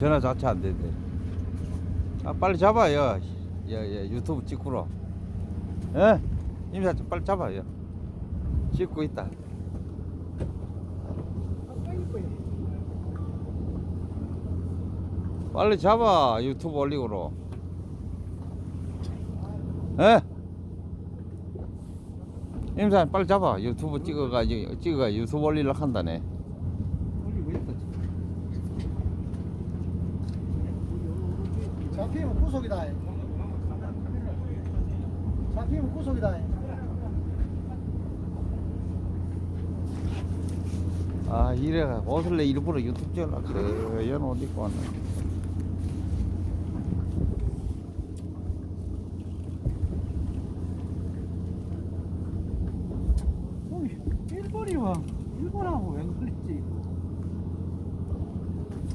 전화 자체 안 된대. 아, 빨리 잡아요. 예, 예, 유튜브 찍고로. 예? 임사 빨리 잡아요. 찍고 있다. 빨리 잡아. 유튜브 올리고로. 예? 임사 빨리 잡아. 유튜브 찍어가지고, 찍어가 유튜브 올리려 한다네. 잡히면 구속이다. 잡히면 구속이다. 아 이래 옷을 내 일부러 유튜브 찍으려 그래 얘는 옷 입고 왔네 일본이와 일본하고 왜 그랬지?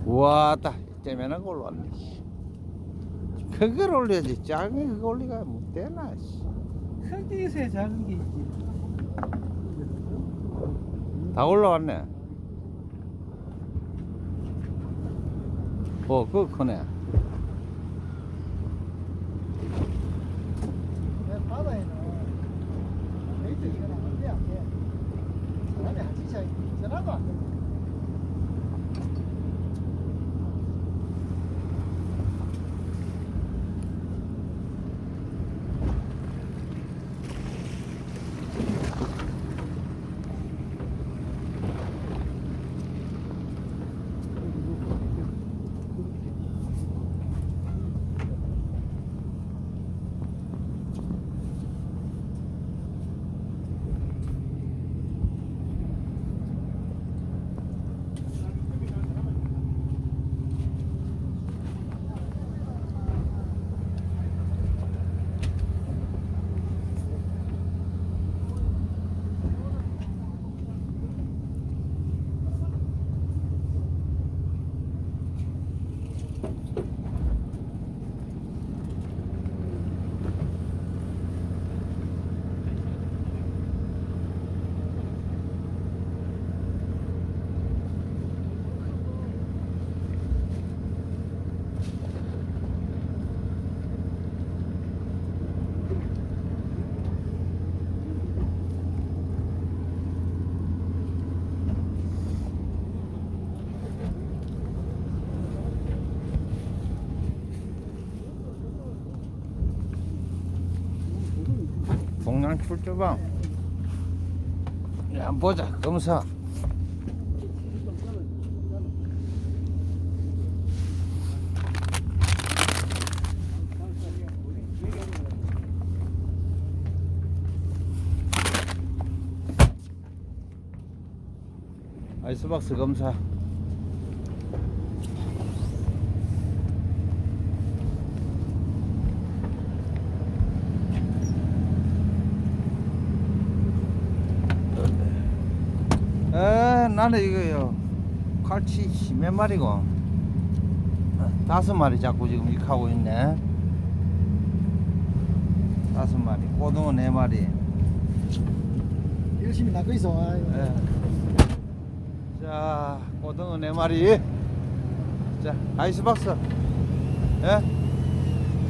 우와 따 째면한 걸로 왔네 큰걸 올려야지 작은 그거 올리가 못 되나 씨. 큰 데서야 작은 게 있지. 다 올라왔네 어 그거 크네 내 바다에는 메이트 이건 안 돼, 안 돼. 사람이 한 진짜 전화도 안 돼. 동양 출조방 야, 보자 검사. 아이스박스 검사 에 나는 이거요 씨, 몇 마리고 다섯 마리 자꾸 지금 이렇게 하고 있네 다섯 마리 고등어 네 마리 열심히 낚고 있어. 예. 자 고등어 네 마리 자 아이스박스 예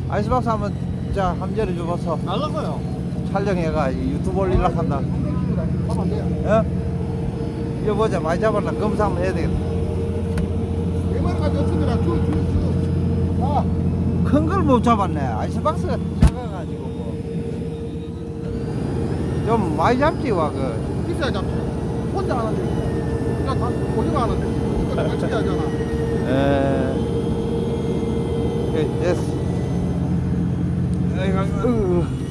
아이스박스 한번 자 함재를 줘봐서 날라가요. 촬영해가 이 유튜브 올리려 한다 안 돼요. 예? 이거 보자 많이 잡았나 검사 한번 해야 되겠다 네 마리까지 없으더라. 쭉, 쭉, 쭉. 아, 큰걸 못 잡았네. 아이스박스가 작아가지고 뭐. 좀 많이 잡지 와 그. 비싸야 잡지. 혼자 하는데. 그냥 다 고정 하는데. 같이 하잖아. 에. 예, 됐어. 아이고, 으.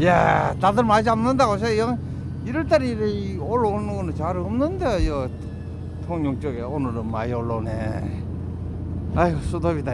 야, 다들 많이 잡는다고 저 영. 1월달에 이래 올라오는 거는 잘 없는데 요 통영 쪽에 오늘은 많이 올라오네. 아이고 수도비다.